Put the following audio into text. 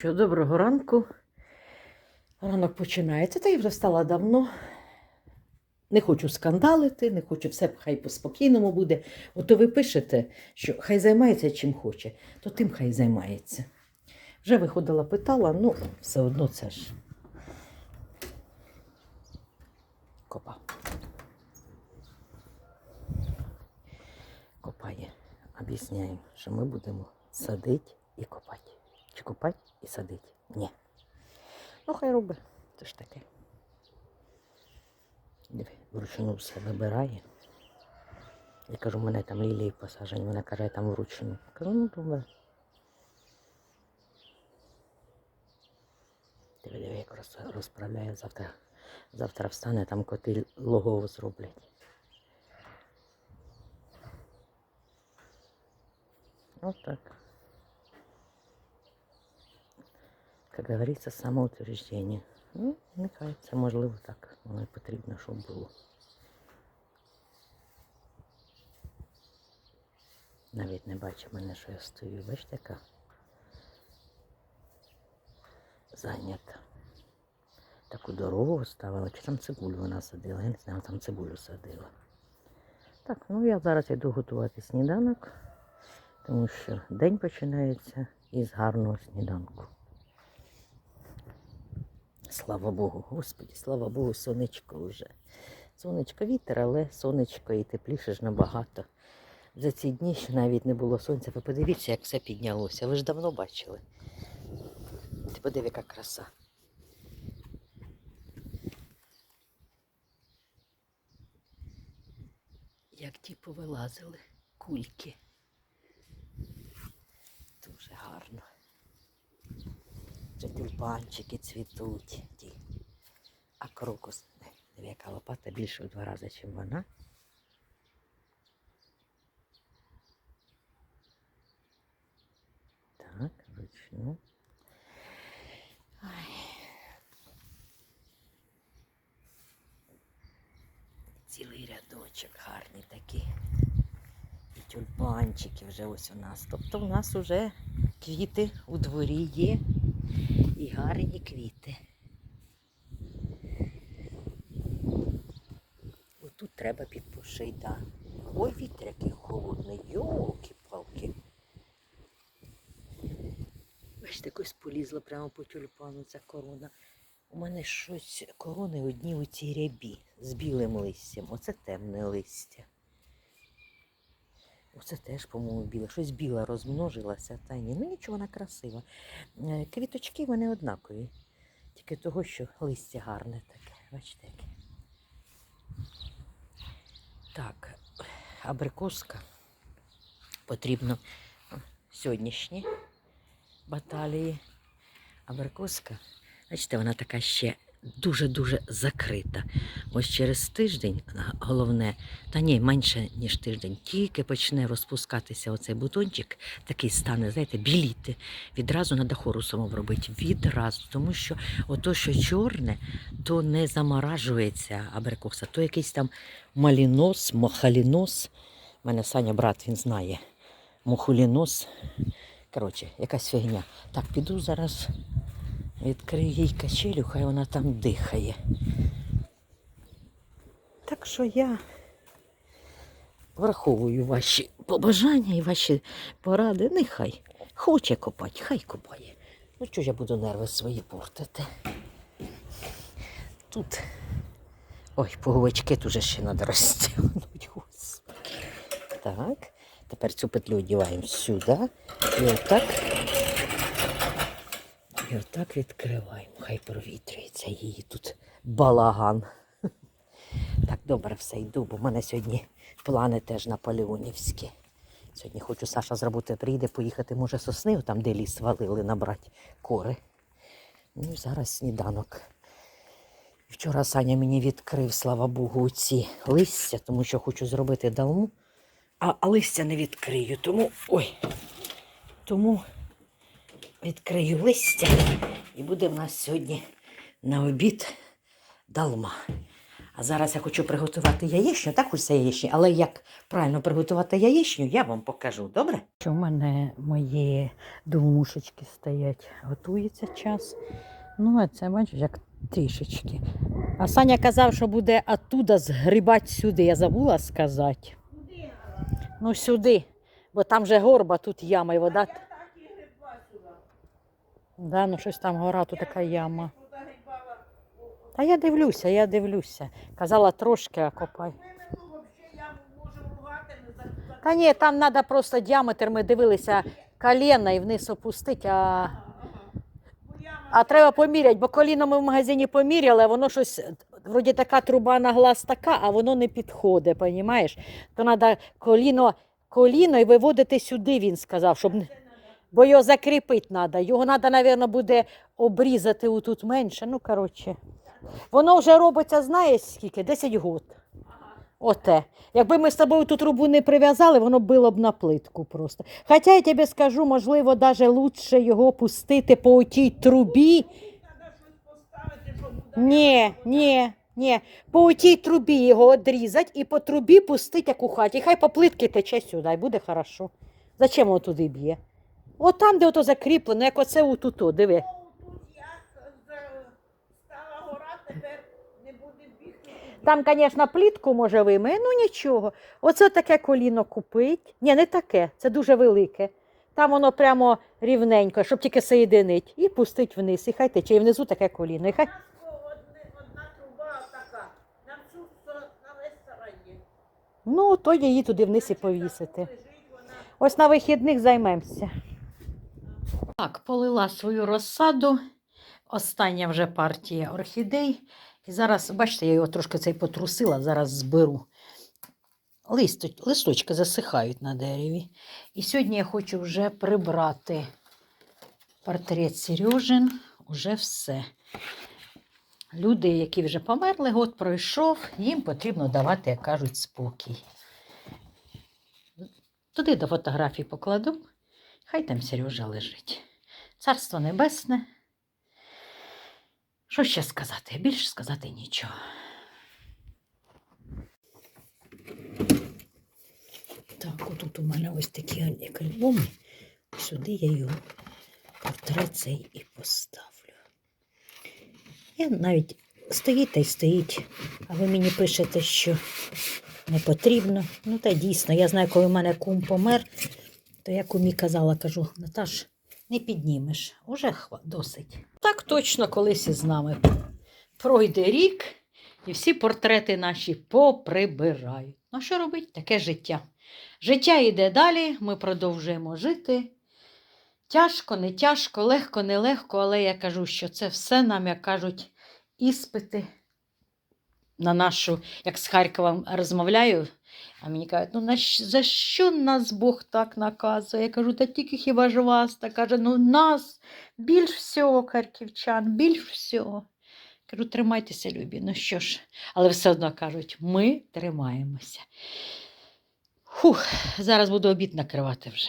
Що, доброго ранку. Ранок починається. Та я вже встала давно. Не хочу скандалити, не хочу все хай по-спокійному буде. Ото ви пишете, що хай займається чим хоче, то тим хай займається. Вже виходила, питала, ну, все одно це ж. Копа. Копає. Об'ясняємо, що ми будемо садити і копати. Чи копати і садити? Ні. Ну, хай роби. Це ж таке. Диви, Вручну все вибирає. Я кажу, мене там лілії посаджені. Вона каже, я там вручну. Кажу, ну добре. Диви, диви, як роз- розправляє завтра. Завтра встане, там коти логово зроблять. Отак. Як говориться, самоутверждення. Ну, нехай це можливо так. Воно і потрібно, щоб було. Навіть не бачить мене, що я стою. Бачите, яка зайнята. Таку дорогу ставила, чи там цибулю вона садила, я не знаю, там цибулю садила. Так, ну я зараз йду готувати сніданок, тому що день починається із гарного сніданку. Слава Богу, Господі, слава Богу, сонечко вже. Сонечко вітер, але сонечко і тепліше ж набагато. За ці дні ще навіть не було сонця. Ви подивіться, як все піднялося. Ви ж давно бачили. Ти подиви, яка краса. Як ті повилазили кульки. Дуже гарно. Вже тюльпанчики цвітуть. Ті. А крокус, яка лопата більше в два рази, ніж вона. Так, вручну. Цілий рядочок гарні такі. І тюльпанчики вже ось у нас. Тобто у нас вже квіти у дворі є. І гарні квіти. Отут треба підпушити, да. Ой, вітер який холодний, йолки-палки. Бачите, якось полізла прямо по тюльпану ця корона. У мене щось корони одні у цій рябі з білим листям. Оце темне листя. Оце теж, по-моєму, біле. Щось біле розмножилося, та ні. Ну нічого, вона красива. Е, Квіточки вони однакові. Тільки того, що листя гарне таке. Бачите яке. Так, абрикоска. Потрібно сьогоднішні баталії. Абрикоска. Бачите, вона така ще дуже-дуже закрита. Ось через тиждень, головне, та ні, менше, ніж тиждень, тільки почне розпускатися оцей бутончик, такий стане, знаєте, біліти. Відразу треба хорусом робити. Відразу. Тому що ото, що чорне, то не заморажується абрикоса, то якийсь там малінос, мохалінос. У мене Саня, брат, він знає. Мохулінос. Коротше, якась фігня. Так, піду зараз. Відкрию їй качелю, хай вона там дихає. Так що я враховую ваші побажання і ваші поради. Нехай хоче копати, хай копає. Ну чого ж я буду нерви свої портити? Тут. Ой, пуговички тут ще треба розтягнути. Так. Тепер цю петлю одіваємо сюди. І отак. І отак відкриваємо. Хай провітрюється її тут балаган. Так, добре, все йду, бо в мене сьогодні плани теж наполеонівські. Сьогодні хочу Саша з роботи прийде, поїхати, може, сосни, там де ліс валили, набрати кори. Ну і зараз сніданок. Вчора Саня мені відкрив, слава Богу, ці листя, тому що хочу зробити далму. А, а листя не відкрию, тому. Ой. Тому відкрию листя і буде в нас сьогодні на обід далма. А зараз я хочу приготувати яєчню, так усе яєчню, але як правильно приготувати яєчню, я вам покажу, добре? У мене мої думушечки стоять, готується час. Ну, а це бачиш, як трішечки. А Саня казав, що буде оттуда згрібати сюди. Я забула сказати. Ну, сюди, бо там же горба, тут яма і вода. Да, ну щось там гора, тут така яма. Та я дивлюся, я дивлюся. Казала трошки, а. Та ні, там треба просто діаметр, ми дивилися коліна і вниз опустити, а, а треба поміряти, бо коліно ми в магазині поміряли, воно щось, вроді така труба на глаз така, а воно не підходить, розумієш? То треба коліно, коліно і виводити сюди, він сказав, щоб... не- Бо його закріпити треба. Його треба, мабуть, буде обрізати отут менше. Ну, коротше. Воно вже робиться, знаєш скільки? 10 років. Оте. Якби ми з тобою ту трубу не прив'язали, воно було б на плитку просто. Хоча я тобі скажу, можливо, навіть краще його пустити по тій трубі. Ні, ні, ні. По тій трубі його відрізати і по трубі пустити, як у хаті. Хай по плитки тече сюди, і буде хорошо. Зачем воно туди б'є? От там, де ото закріплено, як оце отуто, диви. Там, звісно, плітку може вимиє, ну нічого. Оце таке коліно купить. Ні, не таке, це дуже велике. Там воно прямо рівненько, щоб тільки соєдинить. І пустить вниз. І хай тече. І внизу таке коліно. І хай... Ну, то її туди вниз і повісити. Ось на вихідних займемося. Так, полила свою розсаду. Остання вже партія орхідей. І зараз, бачите, я його трошки цей потрусила, зараз зберу. Листоч, листочки засихають на дереві. І сьогодні я хочу вже прибрати портрет Сережин. Уже все. Люди, які вже померли, год пройшов, їм потрібно давати, як кажуть, спокій. Туди до фотографій покладу. Хай там Сережа лежить. Царство небесне. Що ще сказати? Більше сказати нічого. Так, отут у мене ось такі як альбоми. Сюди я його портрет цей і поставлю. Я навіть стоїть та й стоїть, а ви мені пишете, що не потрібно. Ну та дійсно, я знаю, коли в мене кум помер, то я кумі казала, кажу, Наташ, не піднімеш, уже досить. Так точно колись із нами пройде рік, і всі портрети наші поприбирають. Ну, що робить? Таке життя. Життя йде далі, ми продовжуємо жити. Тяжко, не тяжко, легко, не легко, але я кажу, що це все нам, як кажуть, іспити на нашу, як з Харковом розмовляю, а мені кажуть, ну за що нас Бог так наказує? Я кажу, та тільки хіба ж вас? Та каже, ну нас більш всього, харківчан, більш всього. Кажу, тримайтеся, любі. Ну що ж, але все одно кажуть, ми тримаємося. Фух, зараз буду обід накривати вже.